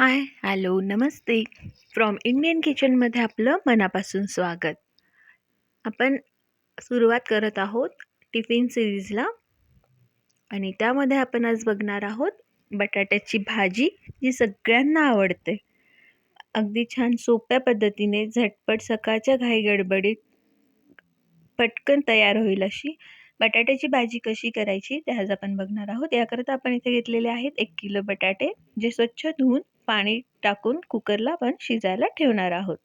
हाय, hello, नमस्ते. From Indian किचनमध्ये आपलं मनापासून स्वागत. आपण सुरुवात करत आहोत टिफिन सिरीजला आणि त्यामध्ये आपण आज बघणार आहोत बटाट्याची भाजी जी सगळ्यांना आवडते. अगदी छान सोप्या पद्धतीने झटपट सकाळच्या घाई गडबडीत पटकन तयार होईल अशी बटाट्याची भाजी कशी करायची ते आज आपण बघणार आहोत. याकरता आपण इथे घेतलेले आहेत एक किलो बटाटे जे स्वच्छ धुवून पाणी टाकून कुकरला आपण शिजायला ठेवणार आहोत.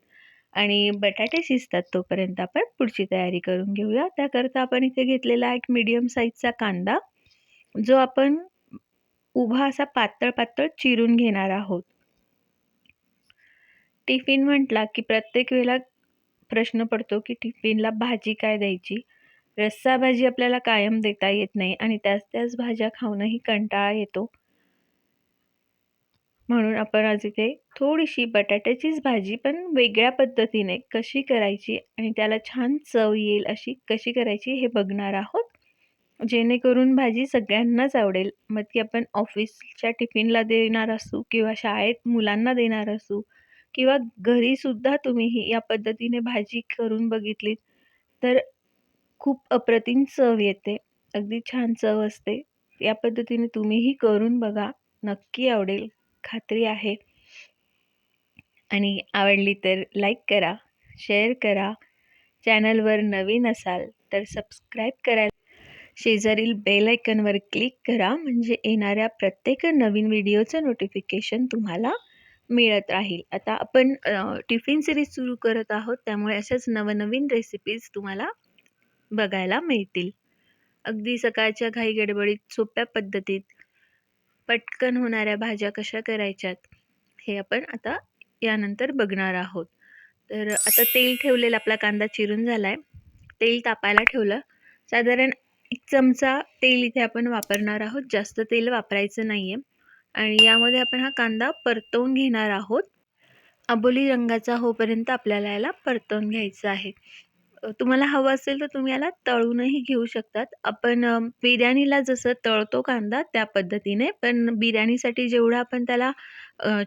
आणि बटाटे शिजतात तोपर्यंत आपण पुढची तयारी करून घेऊया. त्याकरता आपण इथे घेतलेला एक मीडियम साईजचा कांदा जो आपण उभा असा पातळ पातळ चिरून घेणार आहोत. टिफिन म्हटला की प्रत्येक वेळेला प्रश्न पडतो की टिफिनला भाजी काय द्यायची? रस्सा भाजी आपल्याला कायम देता येत नाही आणि त्याच त्याच भाज्या खाऊनही कंटाळा येतो. म्हणून आपण आज इथे थोडीशी बटाट्याचीच भाजी पण वेगळ्या पद्धतीने कशी करायची आणि त्याला छान चव येईल अशी कशी करायची हे बघणार आहोत. जेणेकरून भाजी सगळ्यांनाच आवडेल. मग ती आपण ऑफिसच्या टिफिनला देणार असू किंवा शाळेत मुलांना देणार असू किंवा घरीसुद्धा तुम्ही ही या पद्धतीने भाजी करून बघितली तर खूप अप्रतिम चव येते. अगदी छान चव असते. या पद्धतीने तुम्हीही करून बघा. नक्की आवडेल. खात्री आहे. आणि आवडली तर लाईक करा शेअर करा. चॅनलवर नवीन असाल तर सबस्क्राईब करा शेजारील बेल आयकनवर क्लिक करा म्हणजे येणाऱ्या प्रत्येक नवीन व्हिडिओचं नोटिफिकेशन तुम्हाला मिळत राहील. आता आपण टिफिन सिरीज सुरू करत आहोत त्यामुळे अशाच नवनवीन रेसिपीज तुम्हाला बघायला मिळतील. अगदी सकाळच्या घाई गडबडीत सोप्या पद्धतीत पटकन होणाऱ्या भाज्या कशा करायच्यात हे आपण आता यानंतर बघणार आहोत. तर आता तेल ठेवलेलं आपला कांदा चिरून झाला आहे तेल तापायला ठेवलं. साधारण एक चमचा तेल इथे आपण वापरणार आहोत. जास्त तेल वापरायचं नाही आहे आणि यामध्ये आपण हा कांदा परतवून घेणार आहोत. अबोली रंगाचा होपर्यंत आपल्याला याला परतवून घ्यायचं आहे. तुम्हाला हवं असेल तर तुम्ही याला तळूनही घेऊ शकतात. आपण बिर्याणीला जसं तळतो कांदा त्या पद्धतीने पण बिर्याणीसाठी जेवढा आपण त्याला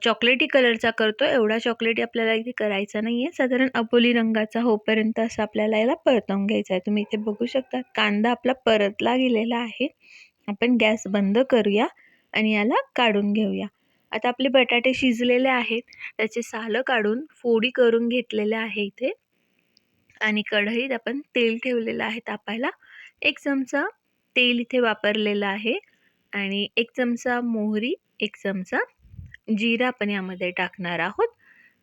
चॉकलेटी कलरचा करतो एवढा चॉकलेटी आपल्याला इथे करायचा नाही आहे साधारण अपोली रंगाचा होपर्यंत असं आपल्याला याला परतवून घ्यायचा आहे. तुम्ही इथे बघू शकता कांदा आपला परतला गेलेला आहे. आपण गॅस बंद करूया आणि याला काढून घेऊया. आता आपले बटाटे शिजलेले आहेत. त्याचे सालं काढून फोडी करून घेतलेले आहे इथे. आणि कढईत आपण तेल ठेवलेलं आहे तापायला. एक चमचा तेल इथे वापरलेलं आहे आणि एक चमचा मोहरी एक चमचा जिरा आपण यामध्ये टाकणार आहोत.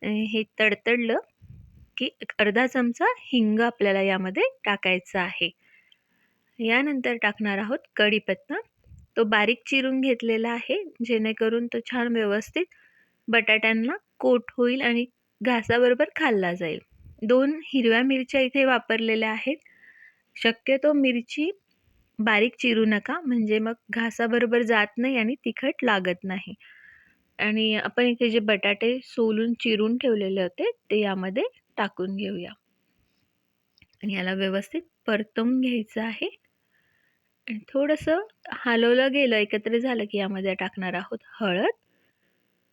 हे तडतडलं की अर्धा चमचा हिंग आपल्याला यामध्ये टाकायचा आहे. यानंतर टाकणार आहोत कढीपत्ता. तो बारीक चिरून घेतलेला आहे जेणेकरून तो छान व्यवस्थित बटाट्यांना कोट होईल आणि घासाबरोबर खाल्ला जाईल. दोन हिरव्या मिरच्या इथे वापरलेल्या आहेत. शक्यतो मिरची बारीक चिरू नका म्हणजे मग घासाबरोबर जात नाही आणि तिखट लागत नाही. आणि आपण इथे जे बटाटे सोलून चिरून ठेवलेले होते ते यामध्ये टाकून घेऊया. आणि याला व्यवस्थित परतवून घ्यायचं आहे. आणि थोडंसं हलवलं गेलं एकत्र झालं की यामध्ये टाकणार आहोत हळद.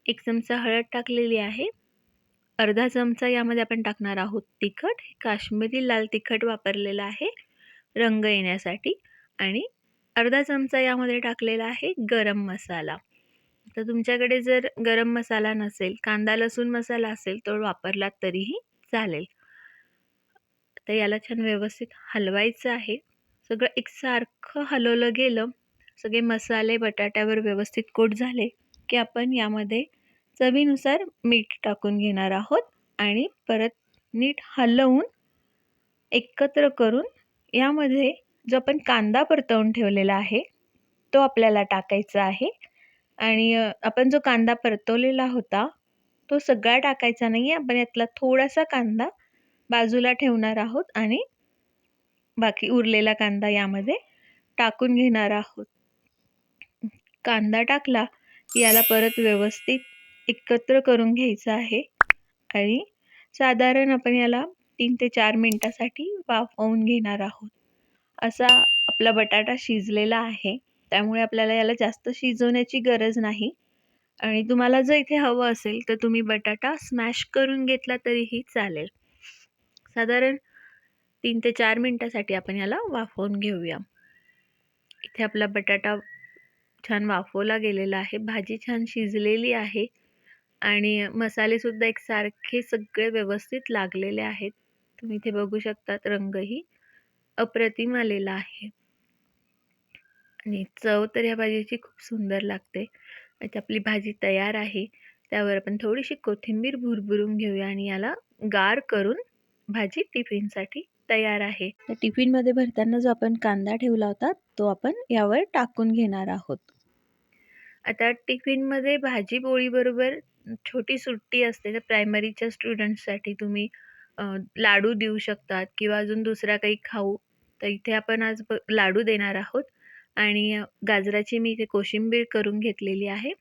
एक चमचा हळद टाकलेली आहे. अर्धा चमचा यामध्ये आपण टाकणार आहोत तिखट. काश्मीरी लाल तिखट वापरलेलं आहे रंग येण्यासाठी. आणि अर्धा चमचा यामध्ये टाकलेला आहे गरम मसाला. तर तुमच्याकडे जर गरम मसाला नसेल कांदा लसूण मसाला असेल तो वापरलात तरीही चालेल. तर याला छान व्यवस्थित हलवायचं आहे. सगळं एकसारखं हलवलं गेलं सगळे मसाले बटाट्यावर व्यवस्थित कोट झाले की आपण यामध्ये चवीनुसार मीठ टाकून घेणार आहोत आणि परत नीट हलवून एकत्र करून यामध्ये जो आपण कांदा परतवून ठेवलेला आहे तो आपल्याला टाकायचा आहे. आणि आपण जो कांदा परतवलेला होता तो सगळा टाकायचा नाही आहे. आपण यातला थोडासा कांदा बाजूला ठेवणार आहोत आणि बाकी उरलेला कांदा यामध्ये टाकून घेणार आहोत. कांदा टाकला याला परत व्यवस्थित एकत्र करून घ्यायचं आहे. आणि साधारण आपण याला तीन ते चार मिनटासाठी वाफवून घेणार आहोत. असा आपला बटाटा शिजलेला आहे. त्यामुळे आपल्याला याला जास्त शिजवण्याची गरज नाही. आणि तुम्हाला जर इथे हवं असेल तर तुम्ही बटाटा स्मॅश करून घेतला तरीही चालेल. साधारण तीन ते चार मिनटासाठी आपण याला वाफवून घेऊया. इथे आपला बटाटा छान वाफवला गेलेला आहे. भाजी छान शिजलेली आहे. आणि मसालेसुद्धा एकसारखे सगळे व्यवस्थित लागलेले आहेत. तुम्ही इथे बघू शकतात रंगही अप्रतिम आलेला आहे. आणि चव तर ह्या भाजीची खूप सुंदर लागते. आता आपली भाजी तयार आहे. त्यावर आपण थोडीशी कोथिंबीर भुरभुरून घेऊया आणि याला गार करून भाजी टिफिनसाठी तयार आहे. तर टिफिनमध्ये भरताना जो आपण कांदा ठेवला होता तो आपण यावर टाकून घेणार आहोत. आता टिफिनमध्ये भाजी पोळीबरोबर छोटी सुट्टी असते तर प्रायमरीच्या स्टुडंट्ससाठी तुम्ही लाडू देऊ शकतात किंवा अजून दुसरा काही खाऊ. तर इथे आपण आज ब लाडू देणार आहोत आणि गाजराची मी इथे कोशिंबीर करून घेतलेली आहे.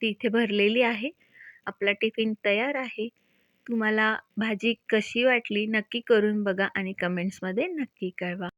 ती इथे भरलेली आहे. आपला टिफिन तयार आहे. तुम्हाला भाजी कशी वाटली नक्की करून बघा आणि कमेंट्समध्ये नक्की कळवा.